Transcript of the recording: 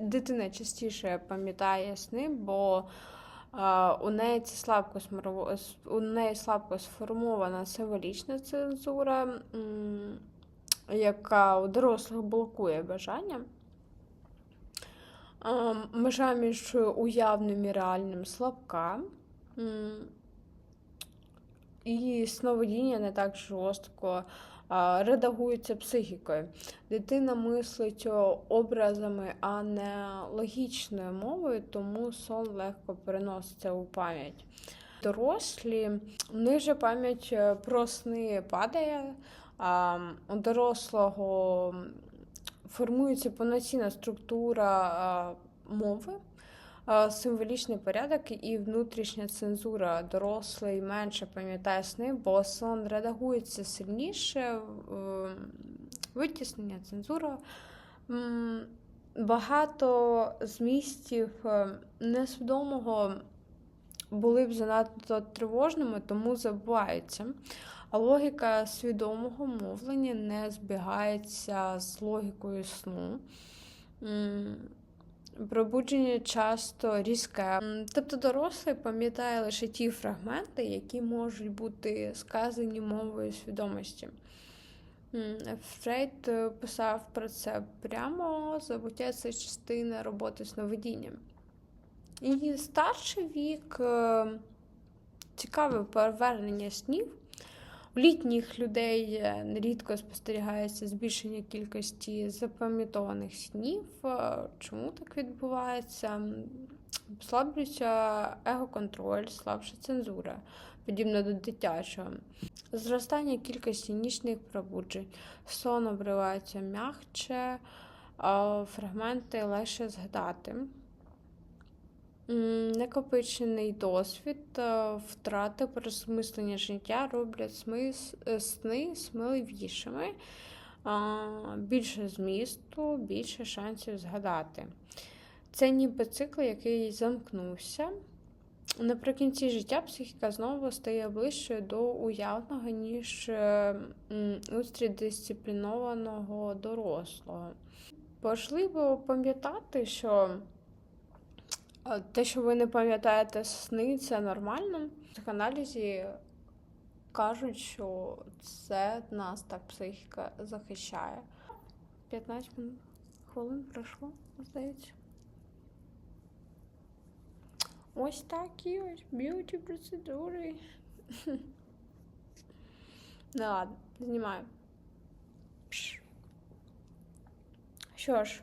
Дитина частіше пам'ятає сни, бо у неї це слабко у неї слабко сформована символічна цензура, яка у дорослих блокує бажання. Межа між уявним і реальним слабка. І сновидіння не так жорстко редагується психікою. Дитина мислить образами, а не логічною мовою, тому сон легко переноситься у пам'ять. Дорослі, в них же пам'ять е, про сни падає, а у дорослого формується повноцінна структура мови, символічний порядок і внутрішня цензура. Дорослий менше пам'ятає сни, бо сон редагується сильніше, е, витіснення, цензура. Багато змістів е, несвідомого були б занадто тривожними, тому забуваються. А логіка свідомого мовлення не збігається з логікою сну. Пробудження часто різке. Тобто дорослий пам'ятає лише ті фрагменти, які можуть бути сказані мовою свідомості. Фрейд е, писав про це прямо, забуття це частина роботи сновидінням. І старший вік е, цікаве повернення снів. Літніх людей е, нерідко спостерігається збільшення кількості запам'ятованих снів. Е, Чому так відбувається? Слаблюється егоконтроль, слабша цензура, подібно до дитячого. Зростання кількості нічних пробуджень, сон обривається м'якче, фрагменти легше згадати. Накопичений досвід, е, втрати пересмислення життя роблять смис- е, сни сміливішими, більше змісту, більше шансів згадати. Це ніби цикл, який замкнувся. Наприкінці життя психіка знову стає ближчою до уявного, ніж е, устрій дисциплінованого дорослого. Важливо пам'ятати, що Те, що ви не пам'ятаєте сни, це нормально. В психоаналізі кажуть, що це нас так психіка захищає. 15 хвилин пройшло, здається. Ось такі ось б'юті процедури. Ну ладно, знімаю. Що ж,